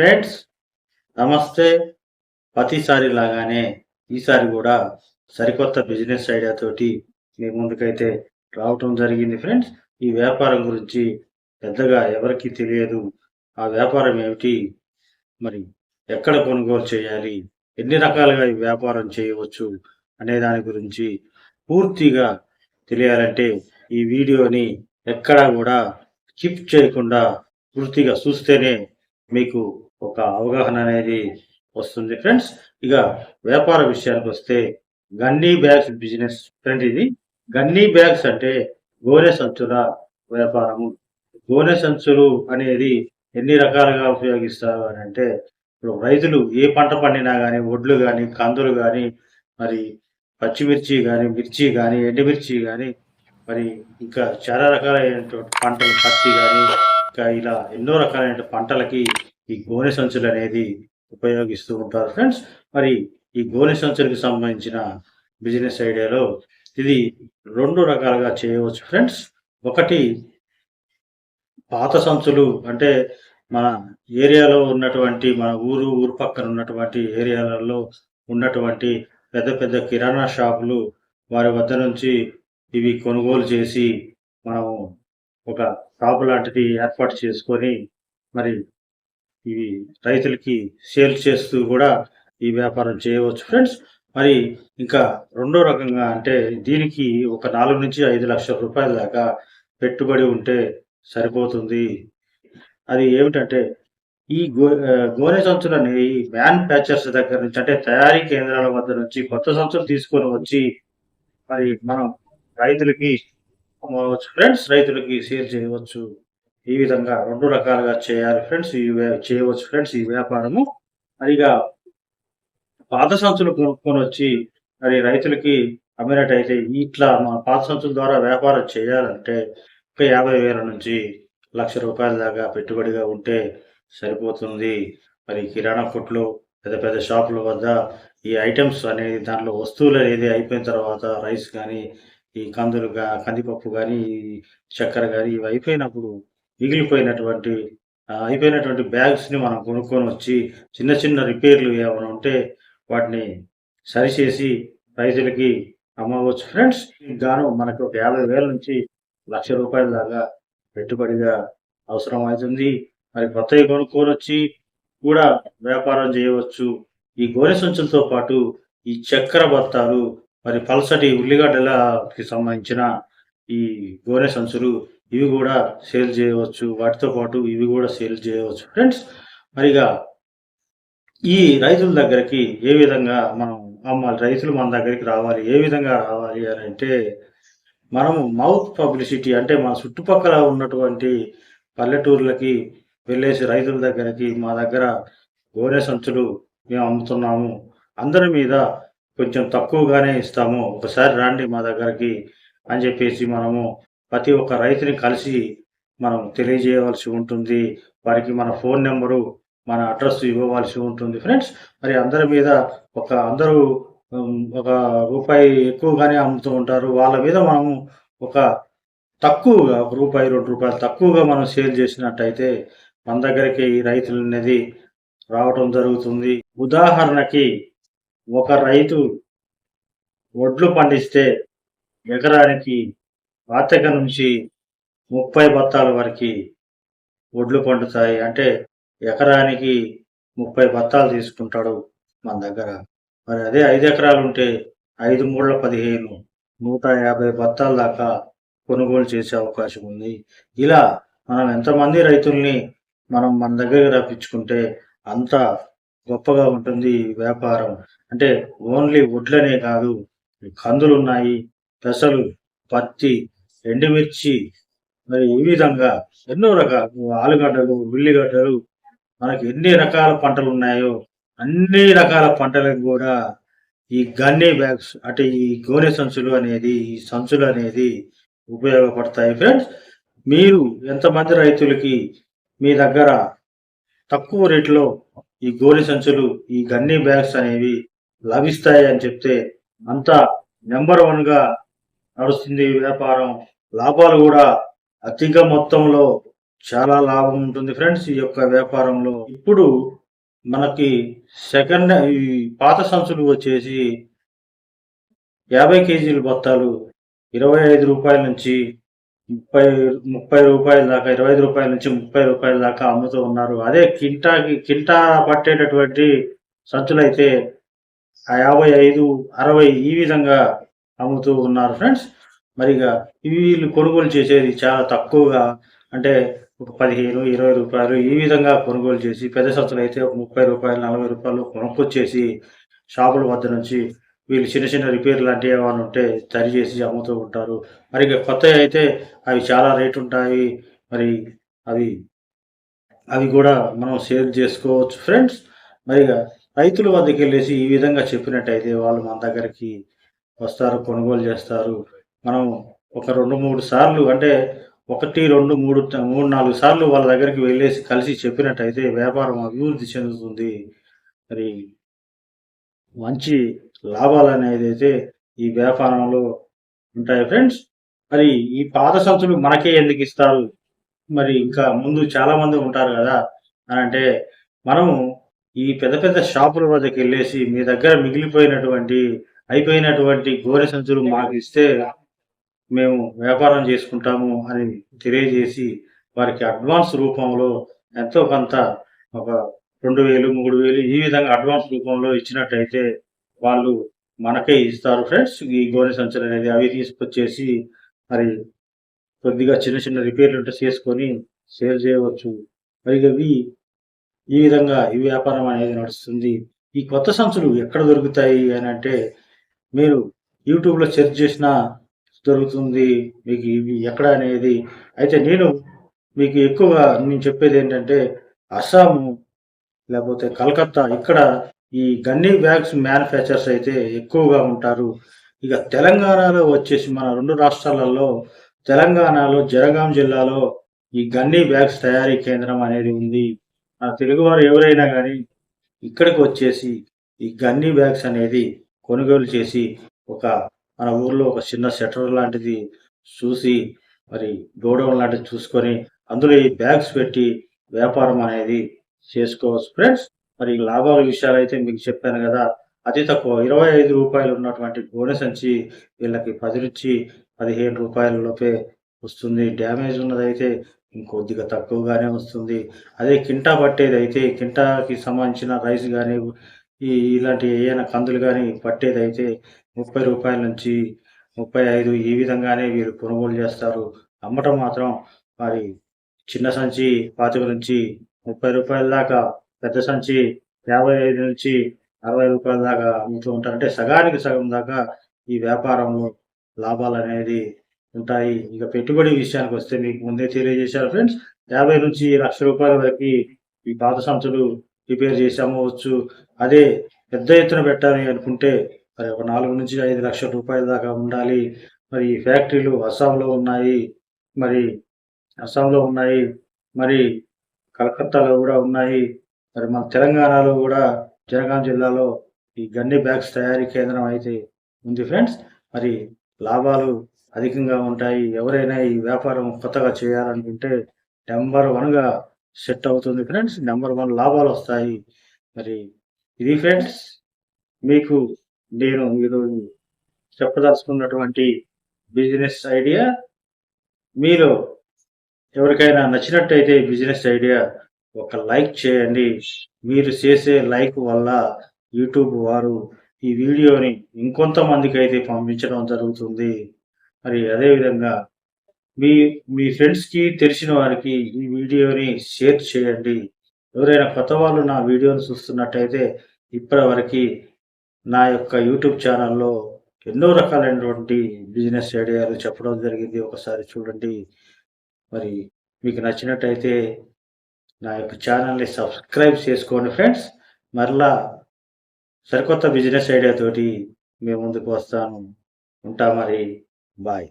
Friends నమస్తే. ప్రతిసారి లాగానే ఈసారి కూడా సరికొత్త బిజినెస్ ఐడియా తోటి మీ ముందుకైతే రావటం జరిగింది ఫ్రెండ్స్ ఈ వ్యాపారం గురించి పెద్దగా ఎవరికి తెలియదు. ఆ వ్యాపారం ఏమిటి? మరి ఎక్కడ కొనుగోలు చేయాలి? ఎన్ని రకాలుగా ఈ వ్యాపారం చేయవచ్చు? అనే దాని గురించి పూర్తిగా తెలియాలంటే ఈ వీడియోని ఎక్కడా కూడా స్కిప్ చేయకుండా పూర్తిగా చూస్తేనే మీకు ఒక అవగాహన అనేది వస్తుంది. ఫ్రెండ్స్ ఇక వ్యాపార విషయానికి వస్తే గన్నీ బ్యాగ్స్ బిజినెస్ ఫ్రెండ్ ఇది గన్నీ బ్యాగ్స్ అంటే గోనె సంచుల వ్యాపారము. గోనె సంచులు అనేది ఎన్ని రకాలుగా ఉపయోగిస్తారు అని అంటే ఇప్పుడు రైతులు ఏ పంట పండినా కానీ వడ్లు కానీ కందులు కానీ మరి పచ్చిమిర్చి కానీ మిర్చి కానీ ఎండుమిర్చి కానీ మరి ఇంకా చాలా రకాలైనటువంటి పంటలు పత్తి కానీ ఇంకా ఇలా ఎన్నో రకాలైన పంటలకి ఈ గోనె సంచులు అనేది ఉపయోగిస్తూ ఉంటారు ఫ్రెండ్స్. మరి ఈ గోనె సంచులకు సంబంధించిన బిజినెస్ ఐడియాలో ఇది రెండు రకాలుగా చేయవచ్చు ఫ్రెండ్స్. ఒకటి పాత సంచులు అంటే మన ఏరియాలో ఉన్నటువంటి మన ఊరు ఊరు పక్కన ఉన్నటువంటి ఏరియాలలో ఉన్నటువంటి పెద్ద పెద్ద కిరాణా షాపులు వారి వద్ద నుంచి ఇవి కొనుగోలు చేసి మనము ఒక షాపు లాంటిది ఏర్పాటు చేసుకొని మరి ఇవి రైతులకి సేల్ చేస్తూ కూడా ఈ వ్యాపారం చేయవచ్చు. ఫ్రెండ్స్ మరి ఇంకా రెండో రకంగా అంటే దీనికి ఒక నాలుగు నుంచి ఐదు లక్షల రూపాయల దాకా పెట్టుబడి ఉంటే సరిపోతుంది. అది ఏమిటంటే ఈ గో ఆ, గోనె సంచులని మ్యానుఫ్యాక్చర్స్ దగ్గర నుంచి అంటే తయారీ కేంద్రాల వద్ద నుంచి కొత్త సంచులు తీసుకొని వచ్చి మరి మనం రైతులకి ఫ్రెండ్స్ రైతులకి సేల్ చేయవచ్చు. ఈ విధంగా రెండు రకాలుగా చేయాలి ఫ్రెండ్స్. ఈ చేయవచ్చు ఫ్రెండ్స్ ఈ వ్యాపారము. మరిగా పాత సంచులు కొనుక్కొని వచ్చి మరి రైతులకి అమ్మినట్టయితే ఇట్లా మన పాత సంచుల ద్వారా వ్యాపారం చేయాలంటే ఒక యాభై వేల నుంచి లక్ష రూపాయల దాకా పెట్టుబడిగా ఉంటే సరిపోతుంది. మరి కిరాణా కొట్లు పెద్ద పెద్ద షాపుల వద్ద ఈ ఐటమ్స్ అనేది దాంట్లో వస్తువులు అనేది అయిపోయిన తర్వాత రైస్ కానీ ఈ కందులు కందిపప్పు కానీ చక్కెర కానీ ఇవి అయిపోయినప్పుడు మిగిలిపోయినటువంటి అయిపోయినటువంటి బ్యాగ్స్ని మనం కొనుక్కొని వచ్చి చిన్న చిన్న రిపేర్లు ఏమైనా ఉంటే వాటిని సరిచేసి రైతులకి అమ్మవచ్చు. ఫ్రెండ్స్ గాను మనకు ఒక యాభై వేల నుంచి లక్ష రూపాయల దాకా పెట్టుబడిగా అవసరం అవుతుంది మరి కొత్తవి కొనుక్కొని వచ్చి కూడా వ్యాపారం చేయవచ్చు. ఈ గోనె సంచులతో పాటు ఈ చక్కెర బత్తాలు మరి పల్సటి ఉల్లిగడ్డలకి సంబంధించిన ఈ గోనె సంచులు ఇవి కూడా సేల్ చేయవచ్చు. వాటితో పాటు ఇవి కూడా సేల్ చేయవచ్చు. ఫ్రెండ్స్ మరిగా ఈ రైతుల దగ్గరికి ఏ విధంగా మనం అమ్మాలి? రైతులు మన దగ్గరికి రావాలి. ఏ విధంగా రావాలి అని అంటే మనము మౌత్ పబ్లిసిటీ అంటే మన చుట్టుపక్కల ఉన్నటువంటి పల్లెటూర్లకి వెళ్ళేసి రైతుల దగ్గరికి మా దగ్గర గోనె సంచులు మేము అమ్ముతున్నాము. అందరి మీద కొంచెం తక్కువగానే ఇస్తాము. ఒకసారి రండి మా దగ్గరికి అని చెప్పేసి మనము ప్రతి ఒక్క రైతుని కలిసి మనం తెలియజేయవలసి ఉంటుంది. వారికి మన ఫోన్ నెంబరు మన అడ్రస్ ఇవ్వవలసి ఉంటుంది. ఫ్రెండ్స్ మరి అందరి మీద ఒక అందరూ ఒక రూపాయి ఎక్కువగానే అమ్ముతూ ఉంటారు. వాళ్ళ మీద మనము ఒక తక్కువగా ఒక రూపాయి రెండు రూపాయలు తక్కువగా మనం సేల్ చేసినట్టయితే మన దగ్గరికి ఈ రైతులు అనేది రావటం జరుగుతుంది. ఉదాహరణకి ఒక రైతు వడ్లు పండిస్తే ఎకరానికి పాతక నుంచి ముప్పై బత్తాల వరకు వడ్లు పండుతాయి. అంటే ఎకరానికి ముప్పై బత్తాలు తీసుకుంటాడు మన దగ్గర. మరి అదే ఐదు ఎకరాలు ఉంటే ఐదు మూడుల పదిహేను నూట యాభై బత్తాల దాకా కొనుగోలు చేసే అవకాశం ఉంది. ఇలా మనం ఎంతమంది రైతుల్ని మనం మన దగ్గరికి రప్పించుకుంటే అంత గొప్పగా ఉంటుంది వ్యాపారం. అంటే ఓన్లీ వడ్లనే కాదు కందులు ఉన్నాయి పెసలు పత్తి ఎండుమిర్చి మరి ఈ విధంగా ఎన్నో రకాల ఆలుగడ్డలు ఉల్లిగడ్డలు మనకి ఎన్ని రకాల పంటలు ఉన్నాయో అన్ని రకాల పంటలకు కూడా ఈ గన్నీ బ్యాగ్స్ అంటే ఈ గోనె సంచులు అనేది ఈ సంచులు అనేది ఉపయోగపడతాయి. ఫ్రెండ్స్ మీరు ఎంతమంది రైతులకి మీ దగ్గర తక్కువ రేట్లో ఈ గోనె సంచులు ఈ గన్నీ బ్యాగ్స్ అనేవి లభిస్తాయి అని చెప్తే అంతా నెంబర్ వన్గా నడుస్తుంది ఈ వ్యాపారం. లాభాలు కూడా అధిక మొత్తంలో చాలా లాభం ఉంటుంది ఫ్రెండ్స్ ఈ యొక్క వ్యాపారంలో. ఇప్పుడు మనకి సెకండ్ ఈ పాత సంచులు వచ్చేసి యాభై కేజీల బత్తాలు ఇరవై ఐదు రూపాయల నుంచి ముప్పై ముప్పై రూపాయల దాకా ఇరవై ఐదు రూపాయల నుంచి ముప్పై రూపాయల దాకా అమ్ముతూ ఉన్నారు. అదే కింటాకి కింటా పట్టేటటువంటి సంచులు అయితే యాభై ఐదు అరవై ఈ విధంగా అమ్ముతూ ఉన్నారు ఫ్రెండ్స్. మరిగా ఇవి వీళ్ళు కొనుగోలు చేసేది చాలా తక్కువగా అంటే ఒక పదిహేను ఇరవై రూపాయలు ఈ విధంగా కొనుగోలు చేసి పెద్ద సంస్థలు అయితే ఒక ముప్పై రూపాయలు నలభై రూపాయలు కొనుక్కొచ్చేసి షాపుల వద్ద నుంచి వీళ్ళు చిన్న చిన్న రిపేర్ లాంటివి ఏమైనా ఉంటే సరి చేసి అమ్ముతూ ఉంటారు. మరి ఇక కొత్తవి అయితే అవి చాలా రేటు ఉంటాయి. మరి అవి అవి కూడా మనం సేల్ చేసుకోవచ్చు ఫ్రెండ్స్. మరి రైతుల వద్దకు వెళ్ళేసి ఈ విధంగా చెప్పినట్టయితే వాళ్ళు మన దగ్గరికి వస్తారు కొనుగోలు చేస్తారు. మనం ఒక రెండు మూడు సార్లు అంటే ఒకటి రెండు మూడు మూడు నాలుగు సార్లు వాళ్ళ దగ్గరికి వెళ్ళేసి కలిసి చెప్పినట్టయితే వ్యాపారం అభివృద్ధి చెందుతుంది. మరి మంచి లాభాలు అనేది అయితే ఈ వ్యాపారంలో ఉంటాయి ఫ్రెండ్స్. మరి ఈ పాత సంచులు మనకే ఎందుకు ఇస్తారు? మరి ఇంకా ముందు చాలా మంది ఉంటారు కదా అని అంటే మనము ఈ పెద్ద పెద్ద షాపుల వద్దకు వెళ్ళేసి మీ దగ్గర మిగిలిపోయినటువంటి అయిపోయినటువంటి గోరె సంచులు మాకు ఇస్తే మేము వ్యాపారం చేసుకుంటాము అని తెలియజేసి వారికి అడ్వాన్స్ రూపంలో ఎంతో కొంత ఒక రెండు వేలు మూడు వేలు ఈ విధంగా అడ్వాన్స్ రూపంలో ఇచ్చినట్టయితే వాళ్ళు మనకే ఇస్తారు ఫ్రెండ్స్. ఈ గోనె సంచులు అనేది అవి తీసుకొచ్చేసి మరి కొద్దిగా చిన్న చిన్న రిపేర్లు ఉంటే చేసుకొని సేల్ చేయవచ్చు. మరి ఈ విధంగా ఈ వ్యాపారం అనేది నడుస్తుంది. ఈ కొత్త సంచులు ఎక్కడ దొరుకుతాయి అని అంటే మీరు యూట్యూబ్లో సెర్చ్ చేసినా దొరుకుతుంది మీకు ఇవి ఎక్కడ అనేది. అయితే నేను మీకు ఎక్కువగా నేను చెప్పేది ఏంటంటే అస్సాము లేకపోతే కలకత్తా ఇక్కడ ఈ గన్నీ బ్యాగ్స్ మ్యానుఫ్యాక్చర్స్ అయితే ఎక్కువగా ఉంటారు. ఇక తెలంగాణలో వచ్చేసి మన రెండు రాష్ట్రాలలో తెలంగాణలో జనగాం జిల్లాలో ఈ గన్నీ బ్యాగ్స్ తయారీ కేంద్రం అనేది ఉంది. మన తెలుగువారు ఎవరైనా కానీ ఇక్కడికి వచ్చేసి ఈ గన్నీ బ్యాగ్స్ అనేది కొనుగోలు చేసి ఒక మన ఊర్లో ఒక చిన్న షట్టర్ లాంటిది చూసి మరి గోడౌన్ లాంటిది చూసుకొని అందులో ఈ బ్యాగ్స్ పెట్టి వ్యాపారం అనేది చేసుకోవచ్చు. ఫ్రెండ్స్ మరి లాభాల విషయాలు అయితే మీకు చెప్పాను కదా అతి తక్కువ ఇరవై ఐదు రూపాయలు ఉన్నటువంటి గోనె సంచి వీళ్ళకి పది నుంచి పదిహేను రూపాయల లోపే వస్తుంది. డ్యామేజ్ ఉన్నదైతే ఇంకొద్దిగా తక్కువగానే వస్తుంది. అదే కింటా పట్టేది అయితే కింటాకి సంబంధించిన రైస్ కానీ ఈ ఇలాంటి ఏమైనా కందులు కానీ పట్టేది అయితే ముప్పై రూపాయల నుంచి ముప్పై ఐదు ఈ విధంగానే వీరు కొనుగోలు చేస్తారు. అమ్మటం మాత్రం మరి చిన్న సంచి పాతిక నుంచి ముప్పై రూపాయల దాకా పెద్ద సంచి యాభై ఐదు నుంచి అరవై రూపాయల దాకా అమ్ముతూ ఉంటారు. అంటే సగానికి సగం దాకా ఈ వ్యాపారంలో లాభాలు అనేది ఉంటాయి. ఇక పెట్టుబడి విషయానికి వస్తే మీకు ముందే తెలియజేశారు ఫ్రెండ్స్ యాభై నుంచి లక్ష రూపాయల వరకు ఈ పాత సంచులు రిపేర్ చేసి అమ్మవచ్చు. అదే పెద్ద ఎత్తున పెట్టాలి అనుకుంటే మరి ఒక నాలుగు నుంచి ఐదు లక్షల రూపాయల దాకా ఉండాలి. మరి ఈ ఫ్యాక్టరీలు అస్సాంలో ఉన్నాయి. మరి అస్సాంలో ఉన్నాయి. మరి కలకత్తాలో కూడా ఉన్నాయి. మరి మన తెలంగాణలో కూడా జనగాం జిల్లాలో ఈ గన్ని బ్యాగ్స్ తయారీ కేంద్రం అయితే ఉంది ఫ్రెండ్స్. మరి లాభాలు అధికంగా ఉంటాయి. ఎవరైనా ఈ వ్యాపారం కొత్తగా చేయాలనుకుంటే నెంబర్ వన్గా సెట్ అవుతుంది ఫ్రెండ్స్. నెంబర్ వన్ లాభాలు వస్తాయి. మరి ఇది ఫ్రెండ్స్. మీకు నేను ఈరోజు చెప్పదలుచుకున్నటువంటి బిజినెస్ ఐడియా మీరు ఎవరికైనా నచ్చినట్టయితే బిజినెస్ ఐడియా ఒక లైక్ చేయండి. మీరు చేసే లైక్ వల్ల యూట్యూబ్ వారు ఈ వీడియోని ఇంకొంతమందికి అయితే పంపించడం జరుగుతుంది. మరి అదేవిధంగా మీ మీ ఫ్రెండ్స్కి తెలిసిన వారికి ఈ వీడియోని షేర్ చేయండి. ఎవరైనా కొత్త వాళ్ళు నా వీడియోని చూస్తున్నట్టయితే ఇప్పటి వరకు నా యొక్క యూట్యూబ్ ఛానల్లో ఎన్నో రకాలైనటువంటి బిజినెస్ ఐడియాలు చెప్పడం జరిగింది. ఒకసారి చూడండి. మరి మీకు నచ్చినట్టయితే నా యొక్క ఛానల్ని సబ్స్క్రైబ్ చేసుకోండి ఫ్రెండ్స్. మరలా సరికొత్త బిజినెస్ ఐడియా తోటి మేము ముందుకు వస్తాను. ఉంటా మరి. బాయ్.